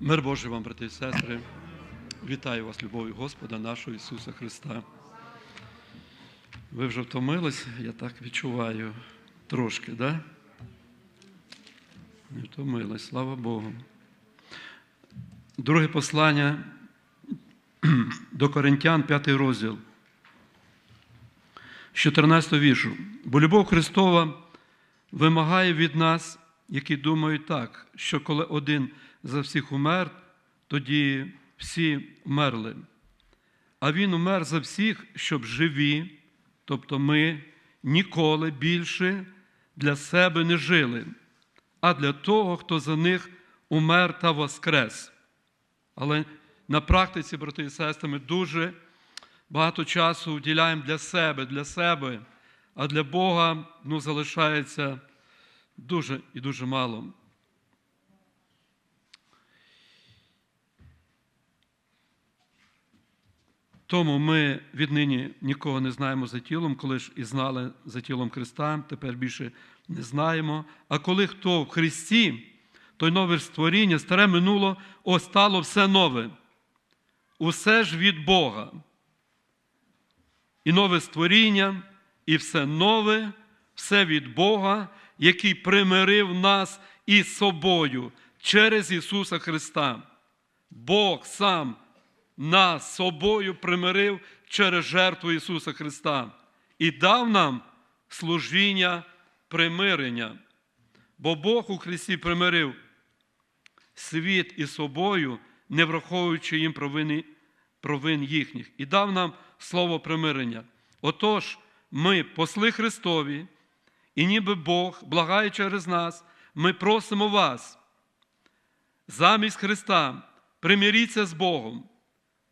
Мир Божий вам, брати і сестри. Вітаю вас, любов'ю Господа нашого Ісуса Христа. Ви вже втомились, я так відчуваю трошки, да? Не втомились, слава Богу. Друге послання до Коринтян, п'ятий розділ. З 14 віршу. Бо любов Христова вимагає від нас, які думають так, що коли один за всіх умер, тоді всі вмерли. А Він умер за всіх, щоб живі, тобто ми ніколи більше для себе не жили, а для того, хто за них умер та воскрес. Але на практиці, брати і сестри, ми дуже багато часу вділяємо для себе, для себе, а для Бога ну, залишається дуже і дуже мало. Тому ми віднині нікого не знаємо за тілом, коли ж і знали за тілом Христа, тепер більше не знаємо. А коли хто в Христі, той нове створіння, старе минуло, ось стало все нове. Усе ж від Бога. І нове створіння, і все нове, все від Бога, який примирив нас із собою через Ісуса Христа. Бог сам нас собою примирив через жертву Ісуса Христа і дав нам служіння примирення. Бо Бог у Христі примирив світ із собою, не враховуючи їм провини, провин їхніх, і дав нам слово примирення. Отож, ми, посли Христові, і ніби Бог, благає через нас, ми просимо вас, замість Христа, примиріться з Богом,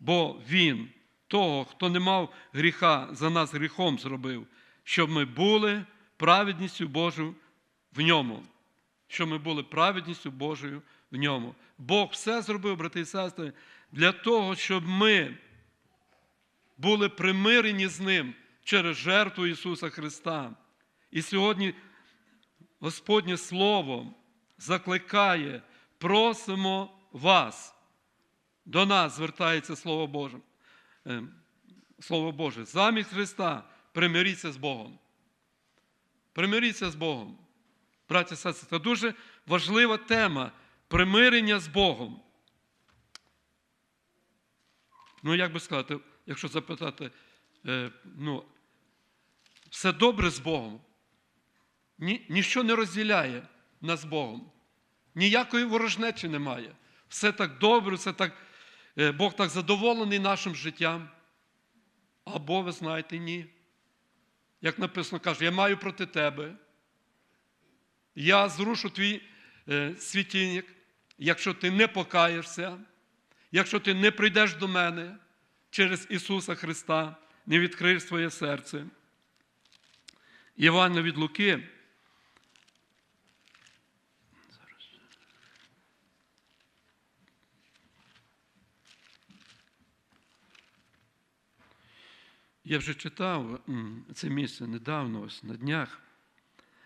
бо Він, того, хто не мав гріха, за нас гріхом зробив, щоб ми були праведністю Божою в ньому. Щоб ми були праведністю Божою в ньому. Бог все зробив, брати і сестри, для того, щоб ми були примирені з Ним через жертву Ісуса Христа. І сьогодні Господнє Слово закликає, просимо вас. До нас звертається Слово Боже. Е, Слово Боже. Замість Христа примиріться з Богом. Примиріться з Богом. Браті і сестри, це дуже важлива тема примирення з Богом. Ну, як би сказати, якщо запитати, е, ну, все добре з Богом. Ні, Ніщо не розділяє нас з Богом. Ніякої ворожнечі немає. Все так добре, все так, Бог так задоволений нашим життям. Або, ви знаєте, ні. Як написано, каже, я маю проти тебе. Я зрушу твій е, світильник, якщо ти не покаєшся, якщо ти не прийдеш до мене через Ісуса Христа, не відкриєш своє серце. Івана від Луки. Я вже читав це місце недавно, ось на днях.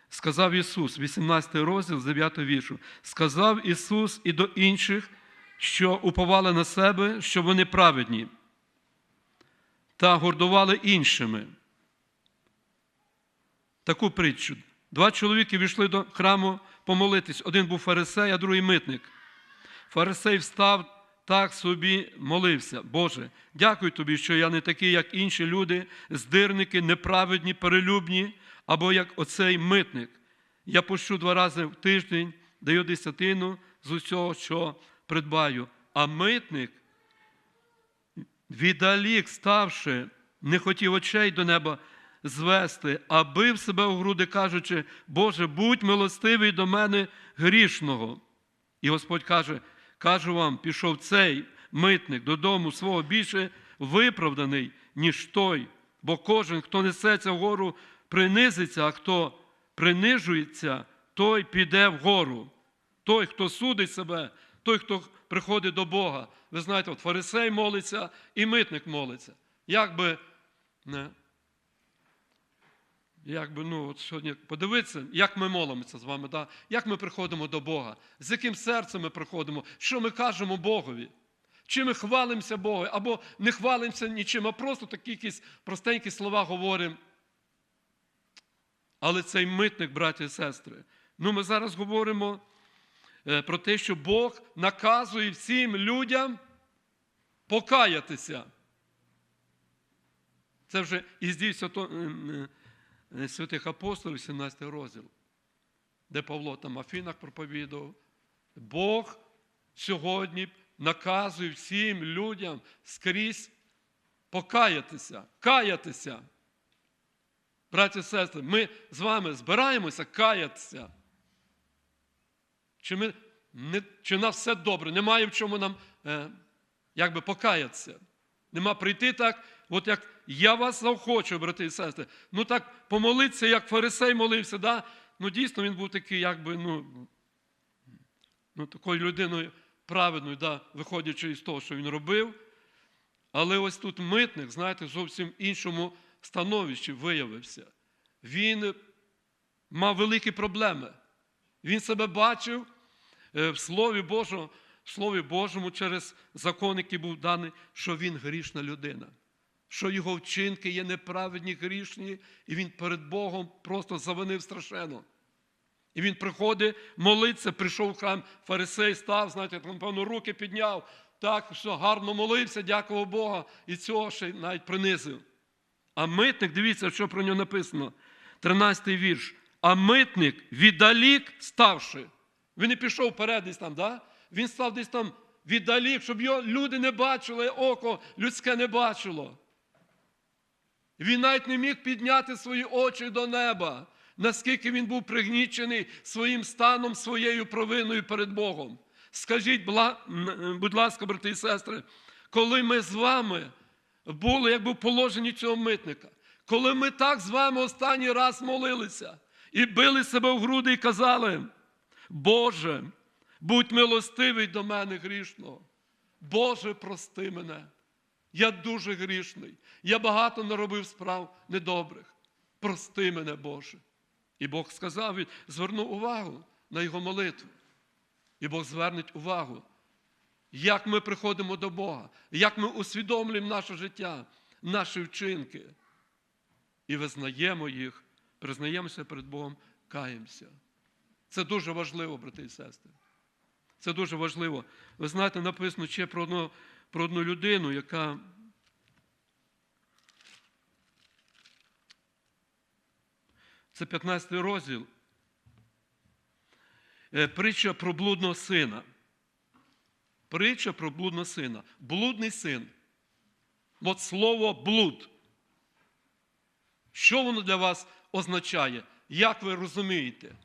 Сказав Ісус, 18 розділ, з 9 віршу. Сказав Ісус і до інших, що уповали на себе, що вони праведні, та гордували іншими. Таку притчу. Два чоловіки війшли до храму помолитись. Один був фарисей, а другий митник. Фарисей встав так собі молився. Боже, дякую тобі, що я не такий, як інші люди, здирники, неправедні, перелюбні, або як оцей митник. Я пощу два рази в тиждень, даю десятину з усього, що придбаю. А митник, віддалік ставши, не хотів очей до неба звести, а бив себе у груди, кажучи, Боже, будь милостивий до мене грішного. І Господь каже, кажу вам, пішов цей митник додому свого більше виправданий, ніж той, бо кожен, хто несеться вгору, принизиться, а хто принижується, той піде вгору. Той, хто судить себе, той, хто приходить до Бога. Ви знаєте, от фарисей молиться і митник молиться. Як би якби, ну, от сьогодні подивитися, як ми молимося з вами, да? як ми приходимо до Бога, з яким серцем ми приходимо, що ми кажемо Богові. Чи ми хвалимося Богу, або не хвалимося нічим, а просто такі якісь простенькі слова говоримо. Але цей митник, браті і сестри, ну ми зараз говоримо е, про те, що Бог наказує всім людям покаятися. Це вже із святих апостолів, 17 розділ, де Павло там Афінах проповідував. Бог сьогодні наказує всім людям скрізь покаятися, каятися. Браті і сестри, ми з вами збираємося каятися. Чи, ми, не, чи нас все добре? Немає в чому нам е, якби покаятися. Нема прийти так, от як я вас заохочу, брати і сестри. Ну так помолитися, як фарисей молився. Да? Ну дійсно він був такий, якби, ну, ну такою людиною праведною, да, виходячи із того, що він робив. Але ось тут митник, знаєте, зовсім іншому становищі виявився. Він мав великі проблеми. Він себе бачив е, в Слові Божому, в Слові Божому через закон, який був даний, що він грішна людина, що його вчинки є неправедні, грішні, і він перед Богом просто завинив страшенно. І він приходить, молиться, прийшов в храм, фарисей став, знаєте, там, певно, руки підняв, так, що гарно молився, дякував Бога, і цього ще навіть принизив. А митник, дивіться, що про нього написано. 13-й вірш. А митник віддалік ставши. Він не пішов вперед десь там, да? він став десь там віддалік, щоб його люди не бачили, око людське не бачило. Він навіть не міг підняти свої очі до неба, наскільки він був пригнічений своїм станом, своєю провиною перед Богом. Скажіть, будь ласка, брати і сестри, коли ми з вами були якби в положенні цього митника, коли ми так з вами останній раз молилися і били себе в груди і казали, Боже, будь милостивий до мене грішного. Боже, прости мене. Я дуже грішний. Я багато наробив справ недобрих. Прости мене, Боже. І Бог сказав, він звернув увагу на його молитву. І Бог звернеть увагу, як ми приходимо до Бога, як ми усвідомлюємо наше життя, наші вчинки. І визнаємо їх, признаємося перед Богом, каємося. Це дуже важливо, брати і сестри. Це дуже важливо. Ви знаєте, написано ще про одну, про одну людину, яка це 15 розділ. Е, Притча про блудного сина. Притча про блудного сина. Блудний син. От слово блуд. Що воно для вас означає? Як ви розумієте?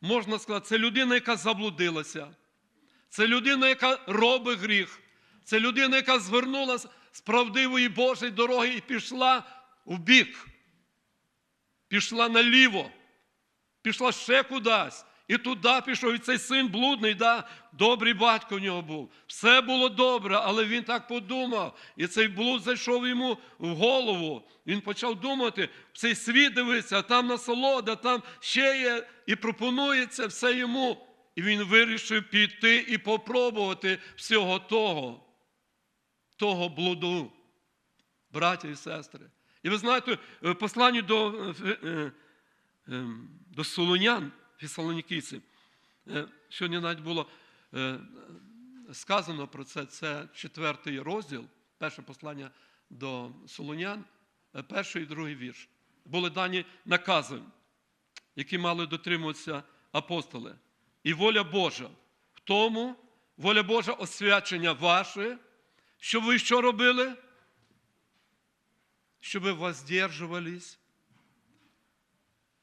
Можна сказати, це людина, яка заблудилася. Це людина, яка робить гріх. Це людина, яка звернула з правдивої Божої дороги і пішла в бік. Пішла наліво. Пішла ще кудись. І туди пішов, і цей син блудний, да, добрий батько в нього був. Все було добре, але він так подумав. І цей блуд зайшов йому в голову. Він почав думати, цей світ дивиться, там насолода, там ще є, і пропонується все йому. І він вирішив піти і попробувати всього того, того блуду, браття і сестри. І ви знаєте, в посланні до, е, е, е, до Солонян, Фесалонікійці, сьогодні навіть було сказано про це, це четвертий розділ, перше послання до Солонян, перший і другий вірш. Були дані накази, які мали дотримуватися апостоли. І воля Божа в тому, воля Божа освячення ваше, щоб ви що робили? Щоб ви воздержувались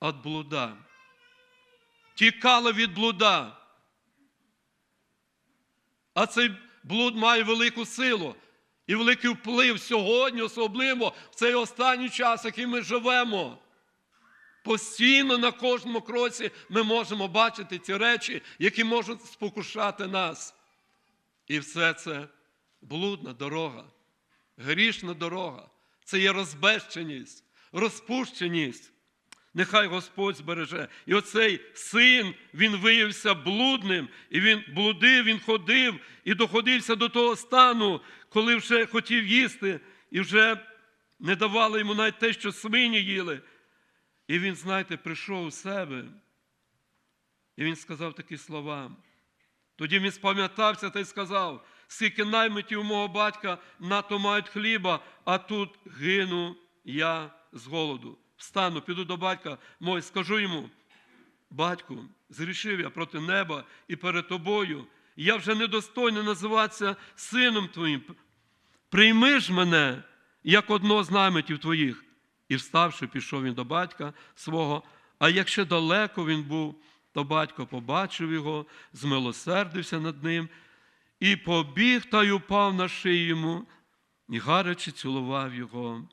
від блуда. Тікали від блуда. А цей блуд має велику силу і великий вплив сьогодні, особливо в цей останній час, який ми живемо. Постійно на кожному кроці ми можемо бачити ці речі, які можуть спокушати нас. І все це блудна дорога, грішна дорога. Це є розбещеність, розпущеність. Нехай Господь збереже. І оцей син, він виявився блудним, і він блудив, він ходив і доходився до того стану, коли вже хотів їсти, і вже не давали йому навіть те, що свині їли. І він, знаєте, прийшов у себе. І він сказав такі слова. Тоді він спам'ятався та й сказав, скільки наймитів мого батька нато мають хліба, а тут гину я з голоду. Встану, піду до батька мого скажу йому, батьку, зрішив я проти неба і перед тобою. Я вже недостойний називатися сином твоїм. Прийми ж мене, як одного з наймитів твоїх. І вставши, пішов він до батька свого, а якщо далеко він був, то батько побачив його, змилосердився над ним і побіг та й упав на шию йому, і гаряче цілував його.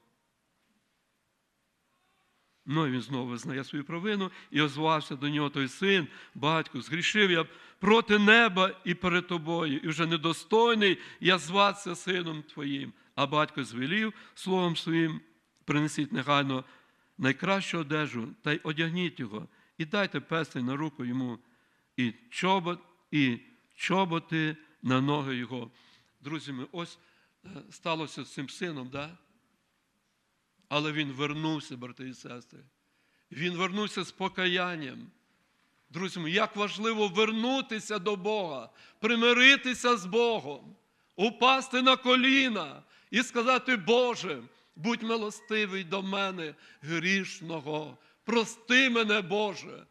Ну, і він знову визнає свою провину і озвався до нього той син, батько, згрішив я проти неба і перед тобою, і вже недостойний я зватися сином твоїм. А батько звелів словом своїм, принесіть негайно найкращу одежу та й одягніть його, і дайте пестень на руку йому, і чобот, і чоботи на ноги його. Друзі, ми ось е, сталося з цим сином, да? але він вернувся, брати і сестри. Він вернувся з покаянням. Друзі, мої, як важливо вернутися до Бога, примиритися з Богом, упасти на коліна і сказати, Боже, будь милостивий до мене, грішного, прости мене, Боже,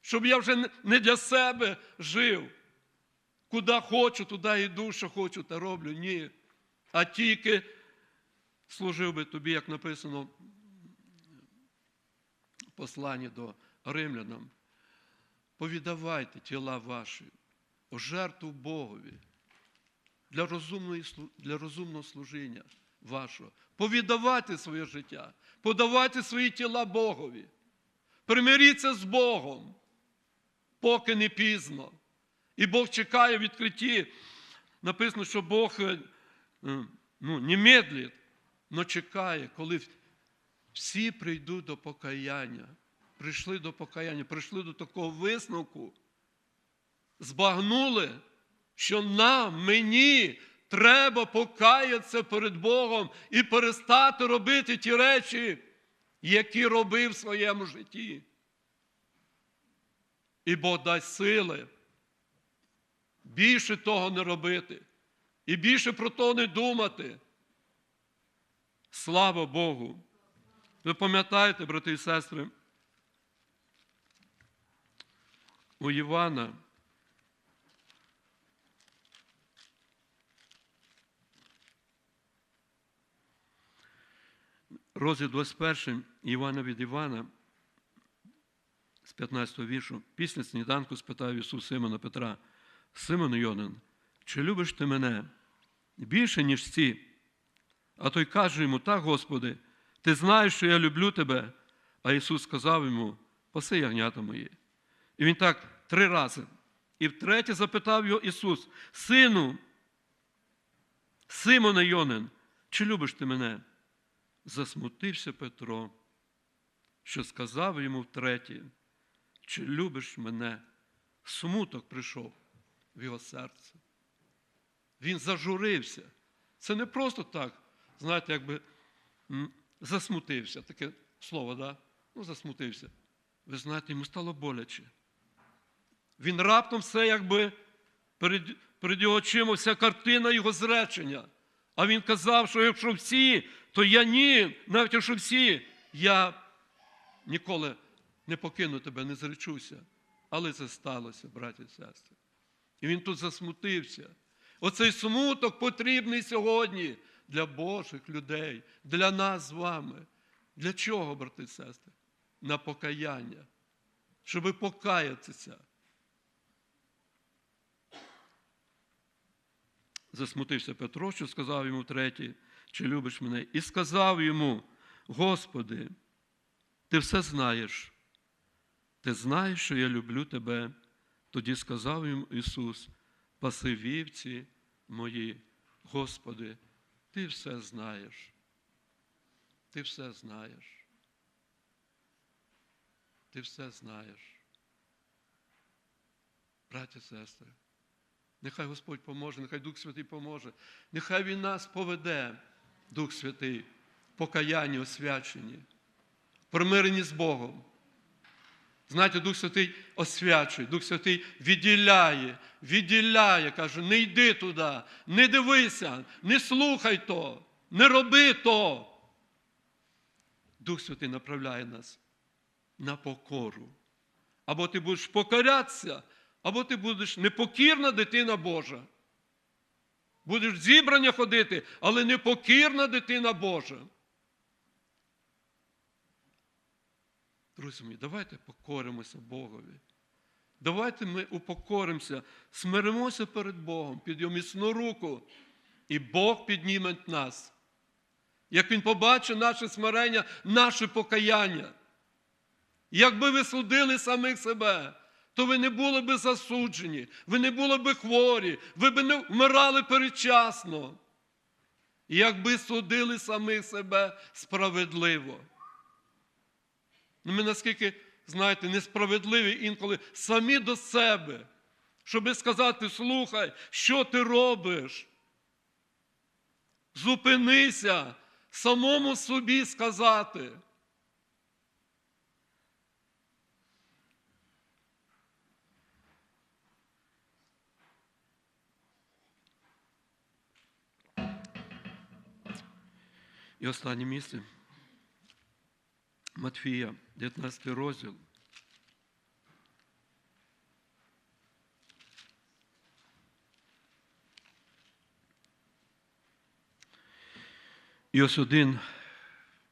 щоб я вже не для себе жив. Куди хочу, туди йду, що хочу, та роблю. Ні. А тільки служив би тобі, як написано в посланні до римлянам. Повідавайте тіла ваші жертву Богові для, розумної, для розумного служіння вашого. Повідавайте своє життя, подавайте свої тіла Богові. Примиріться з Богом, поки не пізно. І Бог чекає в відкритті. Написано, що Бог ну, не медлить, але чекає, коли всі прийдуть до покаяння. Прийшли до покаяння, прийшли до такого висновку, збагнули, що нам, мені треба покаятися перед Богом і перестати робити ті речі, які робив в своєму житті. І Бог дасть сили більше того не робити і більше про то не думати. Слава Богу! Ви пам'ятаєте, брати і сестри, у Івана розділ 21 Івана від Івана з 15 віршу, після сніданку спитав Ісус Симона Петра, Симон Йонин, чи любиш ти мене більше, ніж ці? А той каже йому, так, Господи, ти знаєш, що я люблю тебе. А Ісус сказав йому, паси ягнята мої. І він так три рази. І втретє запитав його Ісус, Сину, Симона Йонин, чи любиш ти мене? Засмутився Петро, що сказав йому втретє, чи любиш мене? Смуток прийшов в його серце. Він зажурився. Це не просто так, знаєте, якби засмутився. Таке слово, да? Ну, засмутився. Ви знаєте, йому стало боляче. Він раптом все якби перед, перед його очима вся картина його зречення. А він казав, що якщо всі, то я ні, навіть якщо всі, я ніколи не покину тебе, не зречуся. Але це сталося, браті і сестри. І він тут засмутився. Оцей смуток потрібний сьогодні для Божих людей, для нас з вами. Для чого, брати і сестри? На покаяння, щоб покаятися. Засмутився Петро, що сказав йому втретє, чи любиш мене, і сказав йому: Господи, ти все знаєш. Ти знаєш, що я люблю тебе. Тоді сказав йому Ісус, паси вівці мої, Господи, Ти все знаєш. Ти все знаєш. ти все знаєш. Браті, сестри, нехай Господь поможе, нехай Дух Святий поможе, нехай Він нас поведе, Дух Святий, покаянні, освяченні, примиренні з Богом. Знаєте, Дух Святий освячує, Дух Святий відділяє, відділяє, каже, не йди туди, не дивися, не слухай то, не роби то. Дух Святий направляє нас на покору. Або ти будеш покорятися, або ти будеш непокірна дитина Божа. Будеш в зібрання ходити, але непокірна дитина Божа. Друзі мої, давайте покоримося Богові. Давайте ми упокоримося, смиримося перед Богом, під його міцну руку, і Бог підніме нас. Як Він побачить наше смирення, наше покаяння. Якби ви судили самих себе, то ви не були би засуджені, ви не були би хворі, ви б не вмирали передчасно. Якби судили самих себе справедливо. Ну, Ми наскільки, знаєте, несправедливі інколи самі до себе, щоби сказати, слухай, що ти робиш? Зупинися, самому собі сказати. І останнє місце. Матфія, 19 розділ. І ось один,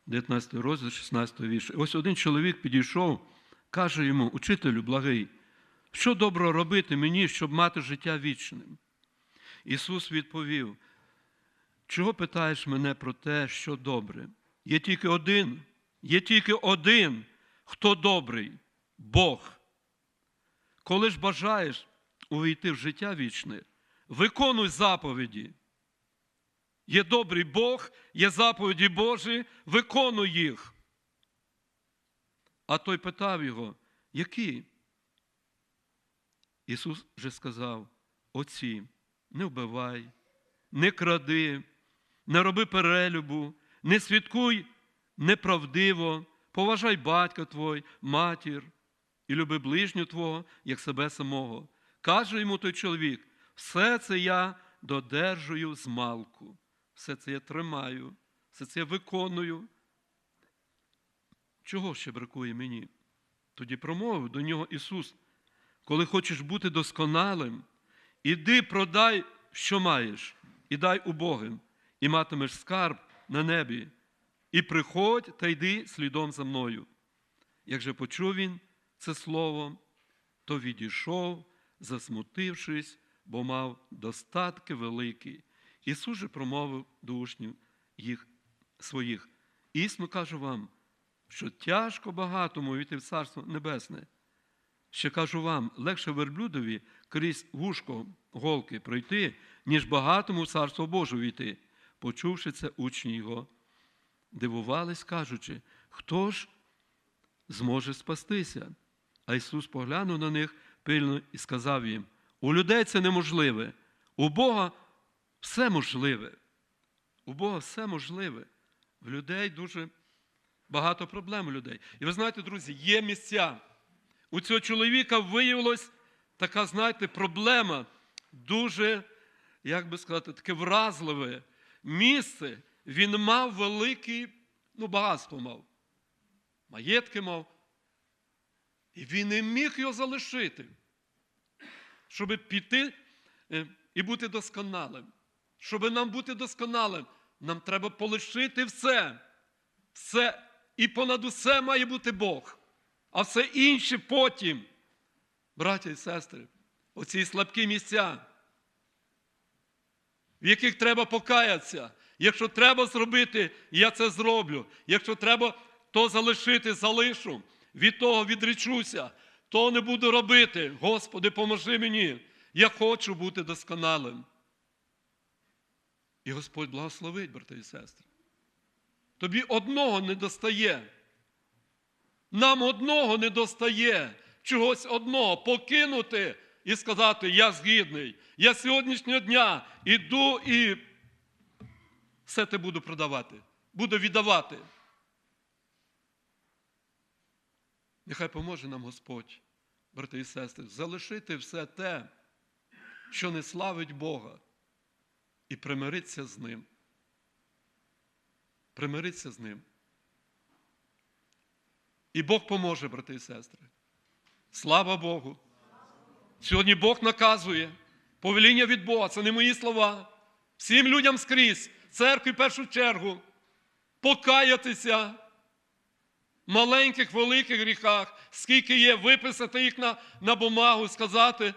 19 розділ, 16 вірш. Ось один чоловік підійшов, каже йому, учителю благий, що добро робити мені, щоб мати життя вічним? Ісус відповів, чого питаєш мене про те, що добре? Є тільки один, є тільки один, хто добрий Бог. Коли ж бажаєш увійти в життя вічне, виконуй заповіді. Є добрий Бог, є заповіді Божі, виконуй їх. А той питав його, які? Ісус же сказав: Оці, не вбивай, не кради, не роби перелюбу, не свідкуй неправдиво, поважай батька твой, матір, і люби ближню Твого, як себе самого. Каже йому той чоловік: все це я додержую з малку, все це я тримаю, все це я виконую. Чого ще бракує мені? Тоді промовив до нього Ісус, коли хочеш бути досконалим, іди продай, що маєш, і дай убогим, і матимеш скарб на небі, і приходь та йди слідом за мною. Як же почув він це слово, то відійшов, засмутившись, бо мав достатки великі. Ісус же промовив до учнів їх своїх. Існо кажу вам, що тяжко багатому війти в Царство Небесне. Ще кажу вам, легше верблюдові крізь вушко голки пройти, ніж багатому в Царство Боже війти. Почувши це, учні його, дивувались, кажучи, хто ж зможе спастися? А Ісус поглянув на них пильно і сказав їм: у людей це неможливе, у Бога все можливе. У Бога все можливе. В людей дуже багато проблем у людей. І ви знаєте, друзі, є місця. У цього чоловіка виявилась така, знаєте, проблема, дуже, як би сказати, таке вразливе місце. Він мав велике, ну, багатство мав. Маєтки мав. І він не міг його залишити, щоб піти е, і бути досконалим. Щоб нам бути досконалим, нам треба полишити все. Все і понад усе має бути Бог. А все інше потім, браття і сестри, оці слабкі місця, в яких треба покаятися. Якщо треба зробити, я це зроблю. Якщо треба то залишити, залишу. Від того відречуся, то не буду робити. Господи, поможи мені. Я хочу бути досконалим. І Господь благословить, брати і сестри. Тобі одного не достає. Нам одного не достає, чогось одного покинути і сказати: Я згідний, я сьогоднішнього дня іду і все те буду продавати, буду віддавати. Нехай поможе нам Господь, брати і сестри, залишити все те, що не славить Бога, і примиритися з Ним. Примиритися з Ним. І Бог поможе, брати і сестри. Слава Богу! Сьогодні Бог наказує повеління від Бога, це не мої слова. Всім людям скрізь, церкві в першу чергу, покаятися в маленьких, великих гріхах, скільки є, виписати їх на, на бумагу, сказати,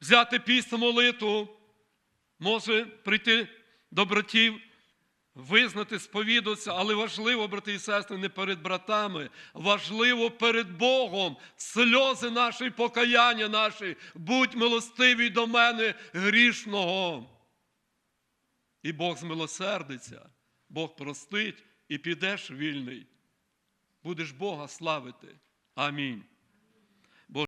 взяти піст молитву, може прийти до братів, визнати, сповідатися, але важливо, брати і сестри, не перед братами, важливо перед Богом, сльози наші, покаяння наші, будь милостивий до мене грішного. І Бог змилосердиться, Бог простить і підеш вільний. Будеш Бога славити. Амінь.